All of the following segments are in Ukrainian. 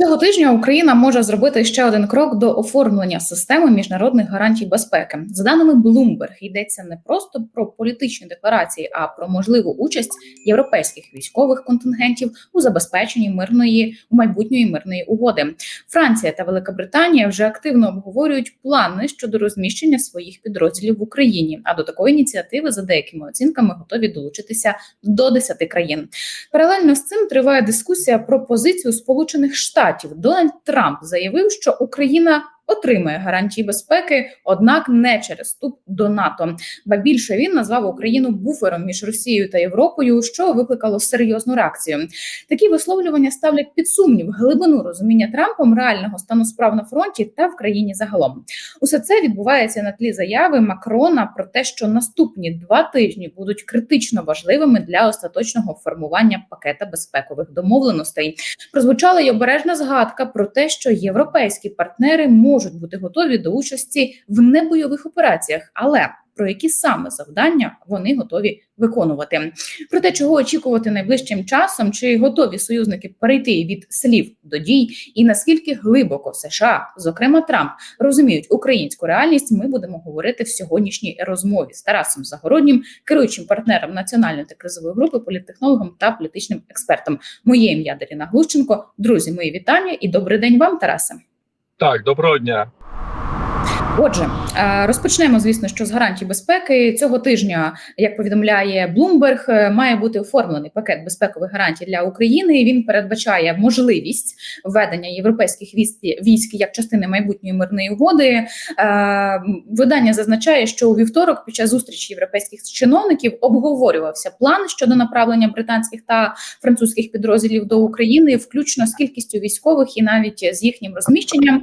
Цього тижня Україна може зробити ще один крок до оформлення системи міжнародних гарантій безпеки. За даними Bloomberg, йдеться не просто про політичні декларації, а про можливу участь європейських військових контингентів у забезпеченні мирної майбутньої мирної угоди. Франція та Велика Британія вже активно обговорюють плани щодо розміщення своїх підрозділів в Україні. А до такої ініціативи, за деякими оцінками, готові долучитися до 10 країн. Паралельно з цим триває дискусія про позицію Сполучених Штатів. Дональд Трамп заявив, що Україна отримає гарантії безпеки, однак не через вступ до НАТО. Ба більше він назвав Україну буфером між Росією та Європою, що викликало серйозну реакцію. Такі висловлювання ставлять під сумнів глибину розуміння Трампом реального стану справ на фронті та в країні загалом. Усе це відбувається на тлі заяви Макрона про те, що наступні два тижні будуть критично важливими для остаточного формування пакета безпекових домовленостей. Прозвучала й обережна згадка про те, що європейські партнери можуть бути готові до участі в небойових операціях, але про які саме завдання вони готові виконувати. Про те, чого очікувати найближчим часом, чи готові союзники перейти від слів до дій, і наскільки глибоко США, зокрема Трамп, розуміють українську реальність, ми будемо говорити в сьогоднішній розмові з Тарасом Загороднім, керуючим партнером національної та кризової групи, політтехнологом та політичним експертом. Моє ім'я Даріна Глущенко. Друзі, мої вітання і добрий день вам, Тарасе. Так, доброго дня. Отже, е, розпочнемо, звісно, що з гарантій безпеки цього тижня, як повідомляє Bloomberg, е, має бути оформлений пакет безпекових гарантій для України. Він передбачає можливість введення європейських військ, як частини майбутньої мирної угоди. Е, видання зазначає, що у вівторок, під час зустрічі європейських чиновників, обговорювався план щодо направлення британських та французьких підрозділів до України, включно з кількістю військових і навіть з їхнім розміщенням.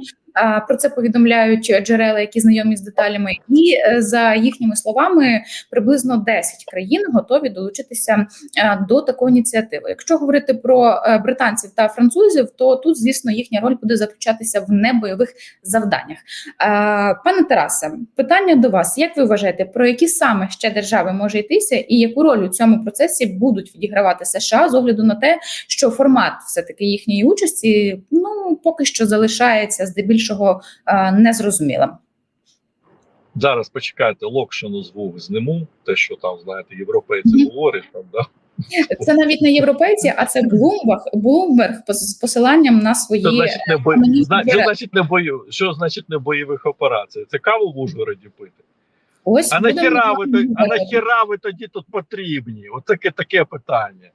Про це повідомляють джерела, які знайомі з деталями, і за їхніми словами, приблизно 10 країн готові долучитися до такої ініціативи. Якщо говорити про британців та французів, то тут, звісно, їхня роль буде заключатися в небойових завданнях. Пане Тарасе, питання до вас: як ви вважаєте, про які саме ще держави може йтися, і яку роль у цьому процесі будуть відігравати США з огляду на те, що формат все таки їхньої участі ну поки що залишається здебільшого незрозумілим. Зараз почекайте, локшину звук зниму, те, що там, знаєте, європейці говорять. там, да? Це навіть не європейці, а це Bloomberg, Bloomberg з посиланням на свої що значить не бо... Зна... що значить не бою. Що значить не бойових операцій? Це каву в Ужгороді пити. Ось а нахіра ви тоді, а нахіра ви тоді тут потрібні? От таке таке питання.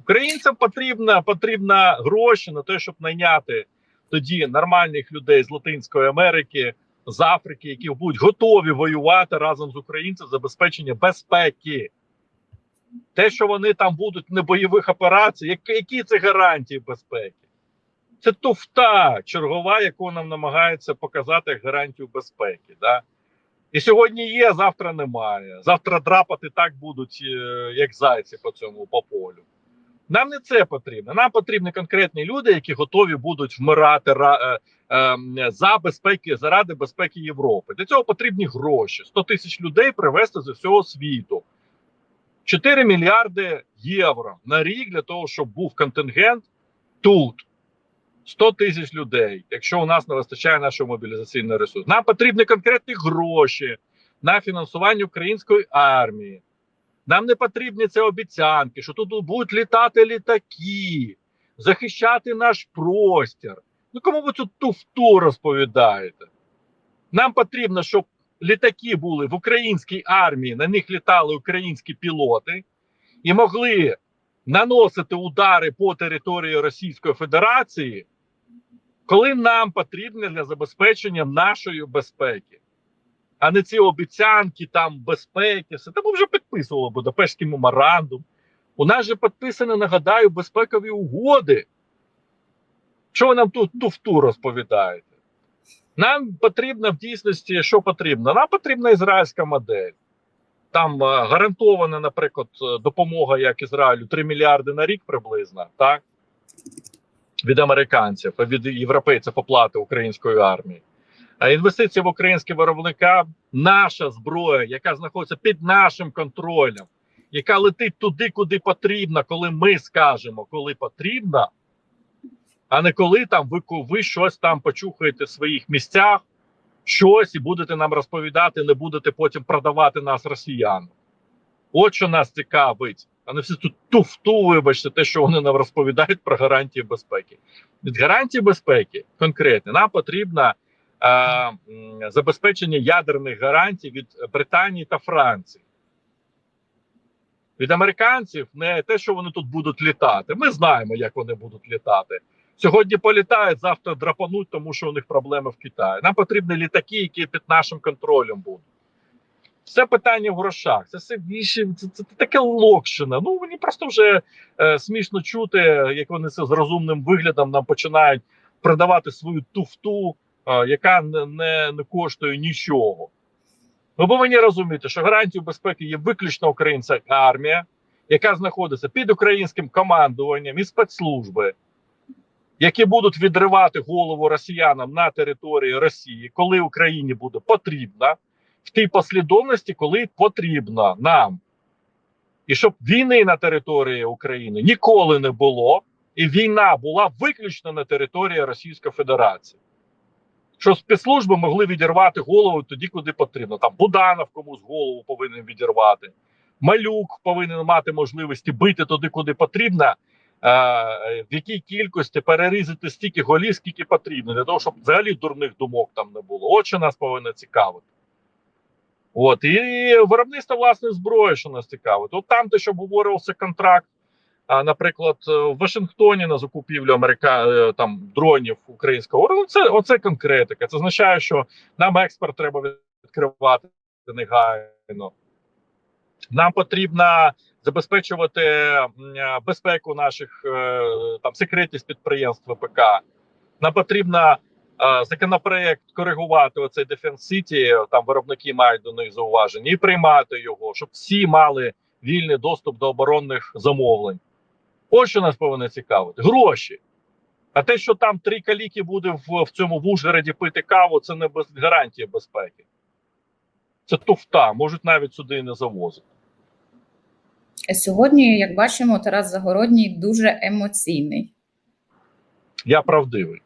Українцям потрібна потрібна гроші на те, щоб найняти тоді нормальних людей з Латинської Америки, з Африки, які будуть готові воювати разом з українцями забезпечення безпеки. Те, що вони там будуть не бойових операцій, які, це гарантії безпеки? Це туфта чергова, яку нам намагаються показати як гарантію безпеки. Да? І сьогодні є, завтра немає. Завтра драпати так будуть, як зайці по цьому по полю. Нам не це потрібно. Нам потрібні конкретні люди, які готові будуть вмирати е, е, за безпеки заради безпеки Європи. Для цього потрібні гроші. 100 тисяч людей привезти з всього світу. 4 мільярди євро на рік для того, щоб був контингент тут. 100 тисяч людей, якщо у нас не вистачає нашого мобілізаційного ресурсу. Нам потрібні конкретні гроші на фінансування української армії. Нам не потрібні це обіцянки, що тут будуть літати літаки, захищати наш простір. Ну кому ви цю туфту розповідаєте? Нам потрібно, щоб літаки були в українській армії, на них літали українські пілоти і могли наносити удари по території Російської Федерації, коли нам потрібно для забезпечення нашої безпеки а не ці обіцянки там безпеки. Все там вже підписували Будапештський меморандум. У нас же підписані, нагадаю, безпекові угоди. Що ви нам тут туфту розповідаєте? Нам потрібно в дійсності, що потрібно? Нам потрібна ізраїльська модель. Там а, гарантована, наприклад, допомога як Ізраїлю 3 мільярди на рік приблизно, так? Від американців, від європейців оплати української армії. Інвестиції в українські виробника, наша зброя, яка знаходиться під нашим контролем, яка летить туди, куди потрібно, коли ми скажемо, коли потрібно, а не коли там ви, ви щось там почухаєте в своїх місцях, щось і будете нам розповідати, не будете потім продавати нас росіянам. От що нас цікавить, а не всі тут туфту, вибачте, те, що вони нам розповідають про гарантії безпеки. Від гарантії безпеки конкретно нам потрібно м, забезпечення ядерних гарантій від Британії та Франції. Від американців не те, що вони тут будуть літати. Ми знаємо, як вони будуть літати. Сьогодні політають, завтра драпануть, тому що у них проблеми в Китаї. Нам потрібні літаки, які під нашим контролем будуть. Все питання в грошах. Це все більше це, це, це таке локшина. Ну мені просто вже е, смішно чути, як вони це з розумним виглядом нам починають продавати свою туфту, е, яка не, не, не коштує нічого. Ви повинні розуміти, що гарантією безпеки є виключно українська армія, яка знаходиться під українським командуванням і спецслужби, які будуть відривати голову росіянам на території Росії, коли Україні буде потрібно, в тій послідовності, коли потрібно нам. І щоб війни на території України ніколи не було, і війна була виключно на території Російської Федерації. Що спецслужби могли відірвати голову тоді, куди потрібно. Там Буданов комусь голову повинен відірвати, малюк повинен мати можливості бити туди, куди потрібно, е, в якій кількості перерізати стільки голів, скільки потрібно, для того, щоб взагалі дурних думок там не було. От нас повинно цікавити. От і виробництво власної зброї, що нас цікавить. От там, те, що обговорювався контракт, наприклад, в Вашингтоні на закупівлю Америка е, там дронів українського уряду, це оце конкретика. Це означає, що нам експорт треба відкривати негайно. Нам потрібно забезпечувати е, безпеку наших е, там секретність підприємств ВПК. Нам потрібно е, законопроект коригувати оцей Defense City, Там виробники мають до них зауваження і приймати його, щоб всі мали вільний доступ до оборонних замовлень. Ось що нас повинно цікавити: гроші. А те, що там три каліки буде в, в цьому в Ужгороді пити каву, це не без гарантії безпеки. Це туфта, можуть навіть сюди і не завозити. Сьогодні, як бачимо, Тарас Загородній дуже емоційний. Я правдивий.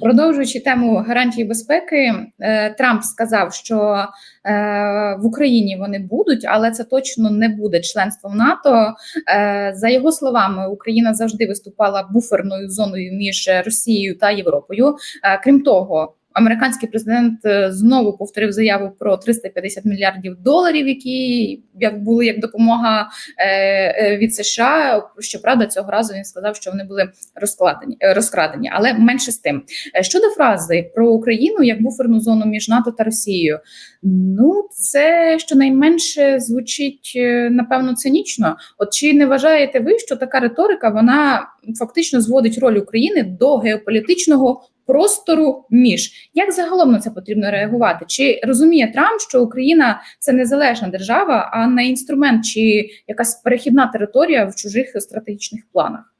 Продовжуючи тему гарантії безпеки, е, Трамп сказав, що е, в Україні вони будуть, але це точно не буде членством НАТО. Е, За його словами, Україна завжди виступала буферною зоною між Росією та Європою. Крім того, американський президент е, знову повторив заяву про 350 мільярдів доларів, які як були як допомога е, е, від США. Щоправда, цього разу він сказав, що вони були розкладені розкрадені, але менше з тим. Щодо фрази про Україну як буферну зону між НАТО та Росією, ну це щонайменше звучить напевно цинічно. От чи не вважаєте ви, що така риторика вона фактично зводить роль України до геополітичного простору між як загалом на це потрібно реагувати? Чи розуміє Трамп, що Україна це незалежна держава, а не інструмент чи якась перехідна територія в чужих стратегічних планах?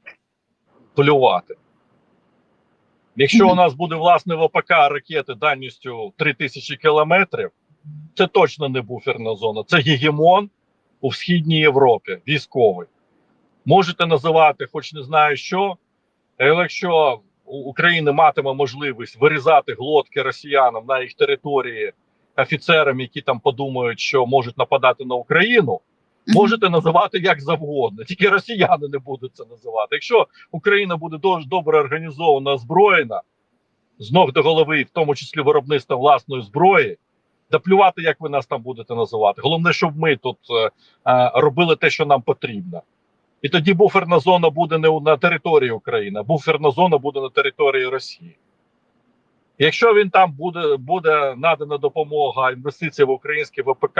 Плювати. Якщо у нас буде власне ВПК ракети дальністю 3000 кілометрів, це точно не буферна зона, це гегемон у східній Європі, військовий. Можете називати, хоч не знаю що, але якщо у- Україна матиме можливість вирізати глотки росіянам на їх території офіцерам, які там подумають, що можуть нападати на Україну, можете називати як завгодно, тільки росіяни не будуть це називати. Якщо Україна буде дуже добре організована, озброєна з ног до голови, в тому числі виробництво власної зброї, да плювати, як ви нас там будете називати. Головне, щоб ми тут е, е, робили те, що нам потрібно. І тоді буферна зона буде не на території України, а буферна зона буде на території Росії. Якщо він там буде, буде надана допомога інвестиції в українське ВПК,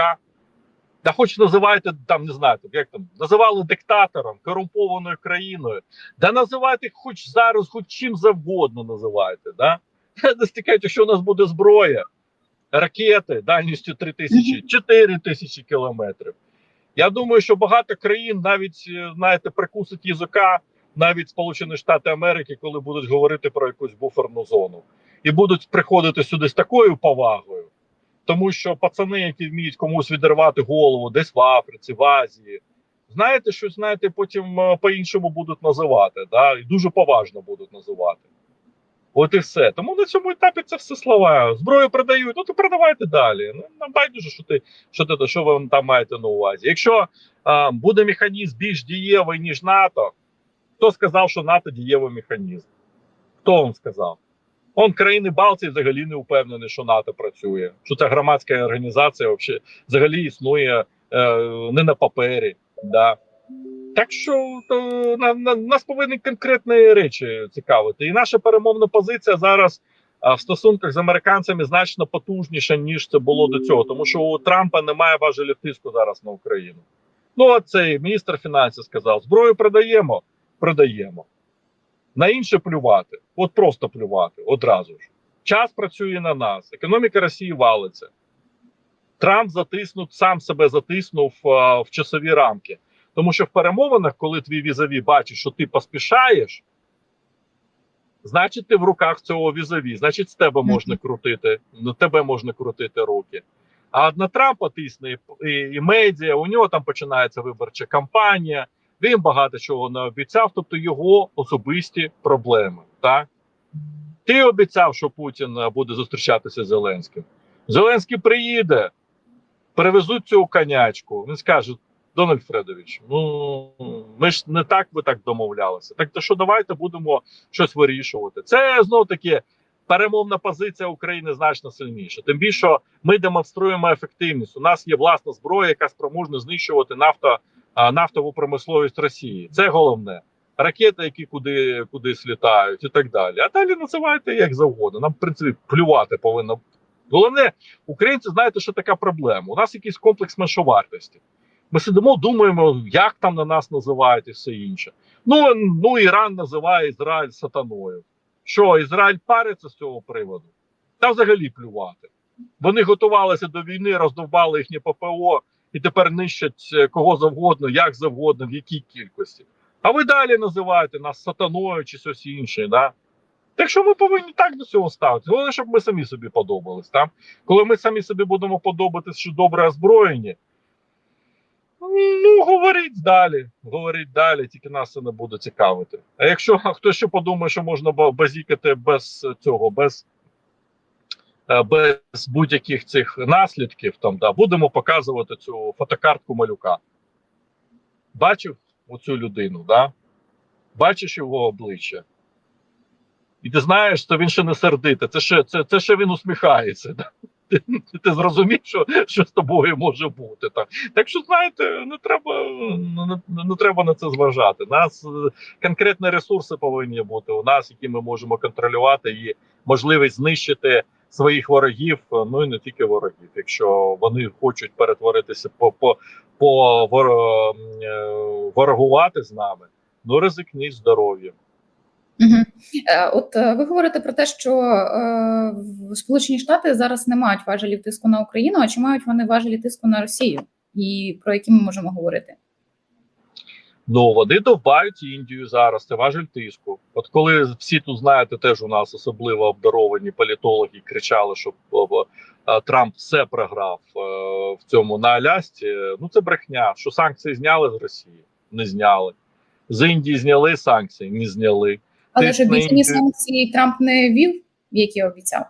да хоч називайте там, не знаю, як там називали диктатором, корумпованою країною, да називайте хоч зараз, хоч чим завгодно називайте. Да? Не стікайте, що у нас буде зброя, ракети дальністю 3 тисячі, 4 тисячі кілометрів. Я думаю, що багато країн навіть е, знаєте, прикусить язика, навіть Сполучені Штати Америки, коли будуть говорити про якусь буферну зону, і будуть приходити сюди з такою повагою, тому що пацани, які вміють комусь відривати голову, десь в Африці, в Азії, знаєте, що знаєте, потім е, по-іншому будуть називати, да, і дуже поважно будуть називати. От і все. Тому на цьому етапі це все слова. Зброю продають, ну то продавайте далі. Ну нам байдуже, що ти що ти що ви там маєте на увазі. Якщо а, буде механізм більш дієвий, ніж НАТО, хто сказав, що НАТО дієвий механізм? Хто вам сказав? Он країни Балтії взагалі не впевнені, що НАТО працює, що ця громадська організація взагалі існує е, не на папері. Да. Так що то, на, на, нас повинні конкретні речі цікавити. І наша перемовна позиція зараз а, в стосунках з американцями значно потужніша, ніж це було до цього. Тому що у Трампа немає важелів тиску зараз на Україну. Ну, а цей міністр фінансів сказав: зброю продаємо, продаємо. На інше плювати, от просто плювати одразу ж. Час працює на нас, економіка Росії валиться. Трамп затиснув, сам себе затиснув а, в часові рамки. Тому що в перемовинах, коли твій візаві бачить, що ти поспішаєш, значить ти в руках цього візаві, значить з тебе можна крутити, на тебе можна крутити руки. А на Трампа тисне і, і, медіа, у нього там починається виборча кампанія, він багато чого не обіцяв, тобто його особисті проблеми. Так? Ти обіцяв, що Путін е, буде зустрічатися з Зеленським. Зеленський приїде, перевезуть цю конячку. Він скаже: Дональд Фредович, ну ми ж не так ви так домовлялися. Так то що давайте будемо щось вирішувати. Це знов таки перемовна позиція України значно сильніша. Тим більше ми демонструємо ефективність. У нас є власна зброя, яка спроможна знищувати нафто, нафтову промисловість Росії. Це головне. Ракети, які куди кудись літають, і так далі. А далі називайте як завгодно. Нам в принципі плювати повинно. Головне, українці знаєте, що така проблема. У нас якийсь комплекс меншовартості. Ми сидимо, думаємо, як там на нас називають і все інше. Ну ну Іран називає Ізраїль сатаною. Що Ізраїль париться з цього приводу? Та взагалі плювати. Вони готувалися до війни, роздовбали їхнє ППО і тепер нищать е, кого завгодно, як завгодно, в якій кількості. А ви далі називаєте нас сатаною чи щось інше. Да? Так що ми повинні так до цього ставити. Головне, щоб ми самі собі подобались. Так? Коли ми самі собі будемо подобатися, що добре озброєні. Ну, говоріть далі, говоріть далі, тільки нас це не буде цікавити. А якщо хтось ще подумає, що можна базікати без цього, без, е, без будь-яких цих наслідків, там, да, будемо показувати цю фотокартку малюка. Бачив оцю людину, да? бачиш його обличчя. І ти знаєш, що він ще не сердите, це ще, це, це ще він усміхається. Да? Ти, ти зрозумів, що, що з тобою може бути. Так, так що, знаєте, не треба, не, не, треба на це зважати. Нас е, конкретні ресурси повинні бути у нас, які ми можемо контролювати, і можливість знищити своїх ворогів, е, ну і не тільки ворогів. Якщо вони хочуть перетворитися по, по, по е, ворогувати з нами, ну ризикніть здоров'ям. Угу. От е, ви говорите про те, що е, в- Сполучені Штати зараз не мають важелів тиску на Україну, а чи мають вони важелі тиску на Росію, і про які ми можемо говорити? Ну вони довбають Індію зараз. Це важель тиску. От коли всі тут знаєте, теж у нас особливо обдаровані політологи кричали, що е, е, Трамп все програв е, в цьому на Алясці. Ну це брехня. Що санкції зняли з Росії? Не зняли. З Індії зняли санкції, не зняли. Але ж обіцяні санкції Трамп не вів, які обіцяв.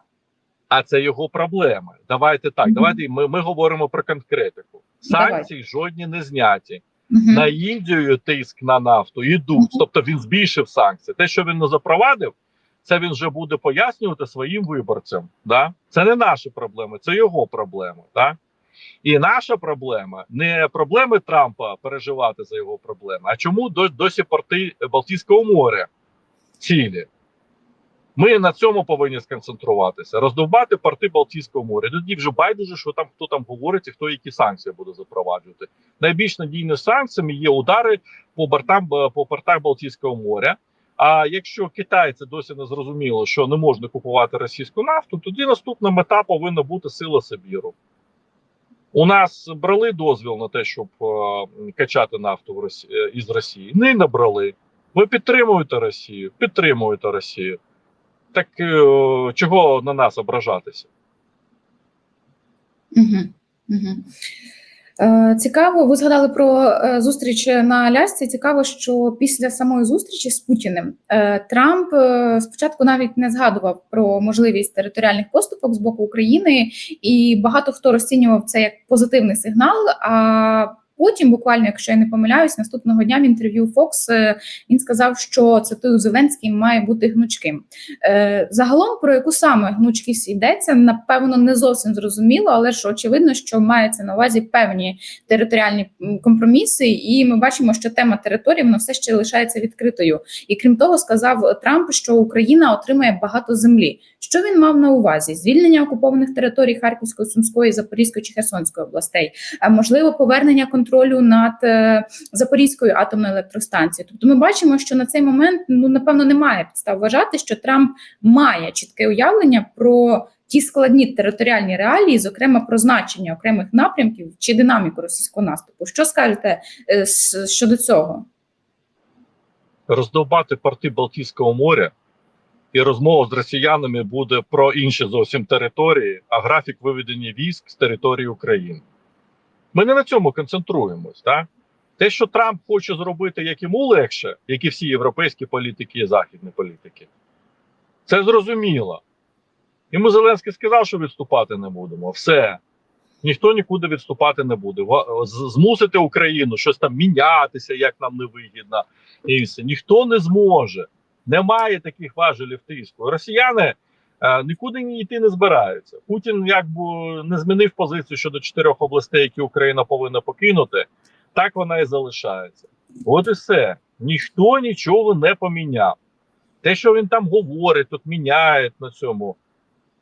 А це його проблеми. Давайте так. Мгм. Давайте ми, ми говоримо про конкретику. Санкції жодні не зняті. Угу. на Індію тиск на нафту йдуть. Мгм. Тобто він збільшив санкції. Те, що він не запровадив, це він вже буде пояснювати своїм виборцям. Да? Це не наші проблеми, це його проблеми. Да? І наша проблема не проблеми Трампа переживати за його проблеми, а чому до- досі порти Балтійського моря цілі. Ми на цьому повинні сконцентруватися, роздовбати порти Балтійського моря. Тоді вже байдуже, що там хто там говорить і хто які санкції буде запроваджувати. Найбільш надійними санкціями є удари по бортам по портах Балтійського моря. А якщо Китай це досі не зрозуміло, що не можна купувати російську нафту, тоді наступна мета повинна бути сила Сибіру. У нас брали дозвіл на те, щоб е, качати нафту е, із Росії. Не набрали. Ви підтримуєте Росію, підтримуєте Росію. Так е, чого на нас ображатися? Е, Цікаво, ви згадали про е, зустріч на Алясці. Цікаво, що після самої зустрічі з Путіним Трамп спочатку навіть не згадував про можливість територіальних поступок з боку України, і багато хто розцінював це як позитивний сигнал. А потім, буквально, якщо я не помиляюсь, наступного дня в інтерв'ю Fox е, він сказав, що цитую Зеленський має бути гнучким. Е, Загалом про яку саме гнучкість йдеться, напевно, не зовсім зрозуміло, але ж очевидно, що мається на увазі певні територіальні компроміси, і ми бачимо, що тема території вона все ще лишається відкритою. І крім того, сказав Трамп, що Україна отримає багато землі. Що він мав на увазі? Звільнення окупованих територій Харківської, Сумської, Запорізької чи Херсонської областей, а можливо, повернення контролю над е, Запорізькою атомною електростанцією. Тобто, ми бачимо, що на цей момент ну напевно немає підстав вважати, що Трамп має чітке уявлення про ті складні територіальні реалії, зокрема про значення окремих напрямків чи динаміку російського наступу. Що скажете е, щодо цього? роздовбати порти Балтійського моря, і розмова з росіянами буде про інші зовсім території, а графік виведення військ з території України. Ми не на цьому концентруємось. Так? Те, що Трамп хоче зробити як йому легше, як і всі європейські політики і західні політики, це зрозуміло. Йому Зеленський сказав, що відступати не будемо. Все. Ніхто нікуди відступати не буде. Змусити Україну щось там мінятися, як нам не вигідно. І все. Ніхто не зможе. Немає таких важелів тиску. Росіяни нікуди ні йти не збираються. Путін якби не змінив позицію щодо чотирьох областей, які Україна повинна покинути. Так вона і залишається. От і все. Ніхто нічого не поміняв. Те, що він там говорить, тут міняє на цьому.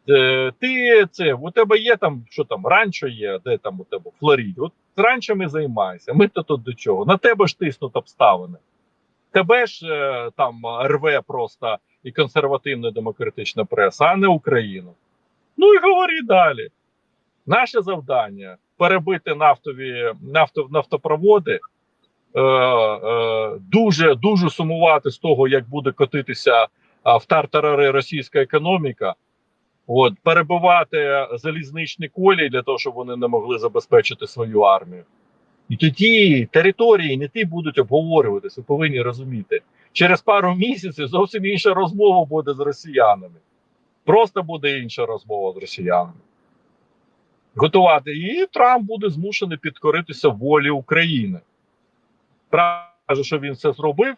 Е, ти це у тебе є там, що там ранчо є, де там у тебе в Флориді. От ранчами займайся. Ми то тут до чого? На тебе ж тиснуть обставини. Тебе ж е, там рве просто і консервативна демократична преса, а не Україну. Ну і говори далі. Наше завдання перебити нафтові нафто, нафтопроводи, е, е, дуже дуже сумувати з того, як буде котитися в тартарари російська економіка. От, перебивати залізничні колії для того, щоб вони не могли забезпечити свою армію. І тоді території не ті будуть обговорюватися, ви повинні розуміти. Через пару місяців зовсім інша розмова буде з росіянами. Просто буде інша розмова з росіянами. Готувати. І Трамп буде змушений підкоритися волі України. Трамп каже, що він це зробив.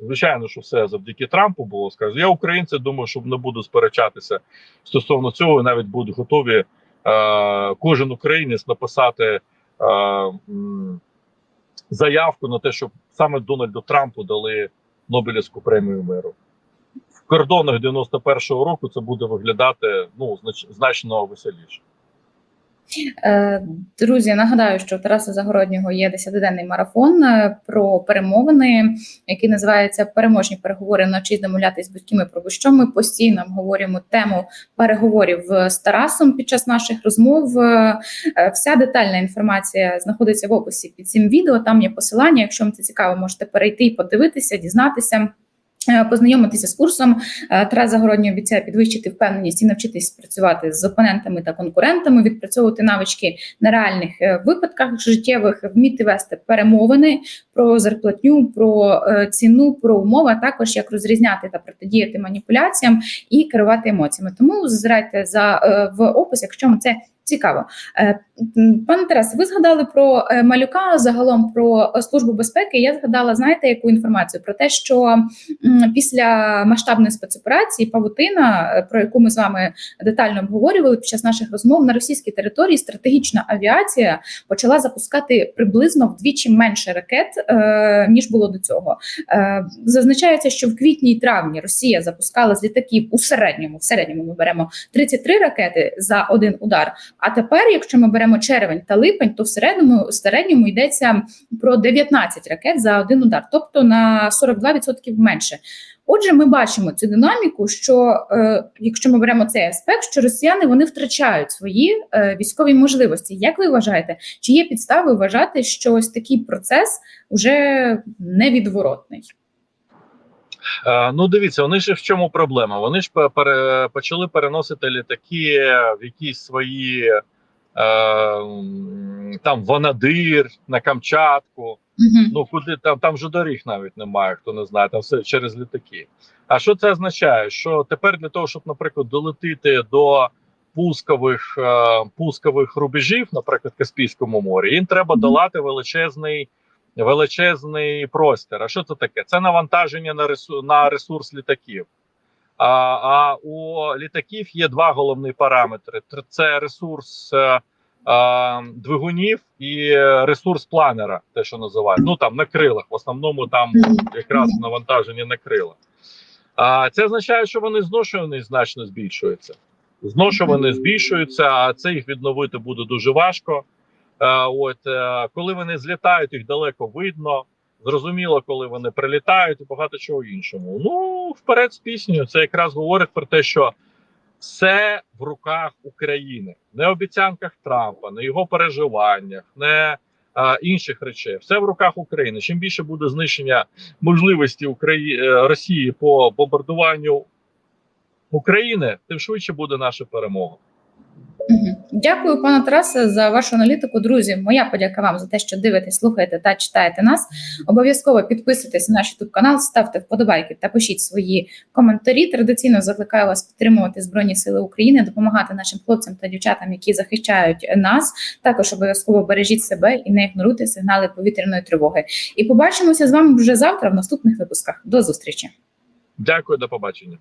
Звичайно, що все завдяки Трампу було скаже. Я українці думаю, що не буду сперечатися стосовно цього, і навіть будуть готові е, кожен українець написати е, заявку на те, щоб саме Дональду Трампу дали Нобелівську премію миру. В кордонах 91-го року це буде виглядати ну, знач, значно веселіше. Е, Друзі, нагадаю, що у Тараса Загороднього є 10-денний марафон е, про перемовини, який називається Переможні переговори вночі домовлятись з батьками про що ми постійно обговорюємо тему переговорів е, з Тарасом під час наших розмов. Вся детальна інформація знаходиться в описі під цим відео. Там є посилання. Якщо вам це цікаво, можете перейти і подивитися, дізнатися. Е, Познайомитися з курсом Е, Тарас Загородній обіцяє підвищити впевненість і навчитись працювати з опонентами та конкурентами, відпрацьовувати навички на реальних е, випадках життєвих, вміти вести перемовини про зарплатню, про ціну, про умови, а також як розрізняти та протидіяти маніпуляціям і керувати емоціями. Тому зазирайте за в опис, якщо вам це цікаво. Е, Пане Тарасе, ви згадали про е, малюка загалом про службу безпеки. Я згадала, знаєте, яку інформацію про те, що після масштабної спецоперації Павутина, е, про яку ми з вами детально обговорювали під час наших розмов на російській території, стратегічна авіація почала запускати приблизно вдвічі менше ракет ніж було до цього. Зазначається, що в квітні і травні Росія запускала з літаків у середньому. В середньому ми беремо 33 ракети за один удар. А тепер, якщо ми беремо червень та липень, то в середньому в середньому йдеться про 19 ракет за один удар, тобто на 42% менше. Отже, ми бачимо цю динаміку, що е, якщо ми беремо цей аспект, що росіяни вони втрачають свої е, військові можливості. Як ви вважаєте, чи є підстави вважати, що ось такий процес вже невідворотний? Е, ну, дивіться, вони ж в чому проблема? Вони ж пере, почали переносити літаки в якісь свої е, там Ванадир, на Камчатку. Мгм. Ну куди там, там же доріг навіть немає, хто не знає, там все через літаки. А що це означає? Що тепер для того, щоб, наприклад, долетіти до пускових е, пускових рубежів, наприклад, Каспійському морі, їм треба долати величезний величезний простір. А що це таке? Це навантаження на ресурс, на ресурс літаків. А, а у літаків є два головні параметри: це ресурс е, е, двигунів і ресурс планера, те, що називають. Ну там на крилах. В основному там якраз навантаження на крила. А це означає, що вони зношуваність значно збільшуються. Зношуваність збільшуються, а це їх відновити буде дуже важко. Е, от е, коли вони злітають, їх далеко видно. Зрозуміло, коли вони прилітають і багато чого іншому. Ну, вперед з піснею. Це якраз говорить про те, що все в руках України, не обіцянках Трампа, не його переживаннях, не а, інших речей. Все в руках України. Чим більше буде знищення можливості Украї... е, Росії по бомбардуванню України, тим швидше буде наша перемога. Дякую, пане Тарасе, за вашу аналітику. Друзі, моя подяка вам за те, що дивитесь, слухаєте та читаєте нас. Обов'язково підписуйтесь на наш youtube канал, ставте вподобайки та пишіть свої коментарі. Традиційно закликаю вас підтримувати Збройні Сили України, допомагати нашим хлопцям та дівчатам, які захищають нас. Також обов'язково бережіть себе і не ігноруйте сигнали повітряної тривоги. І побачимося з вами вже завтра в наступних випусках. До зустрічі. Дякую, до побачення.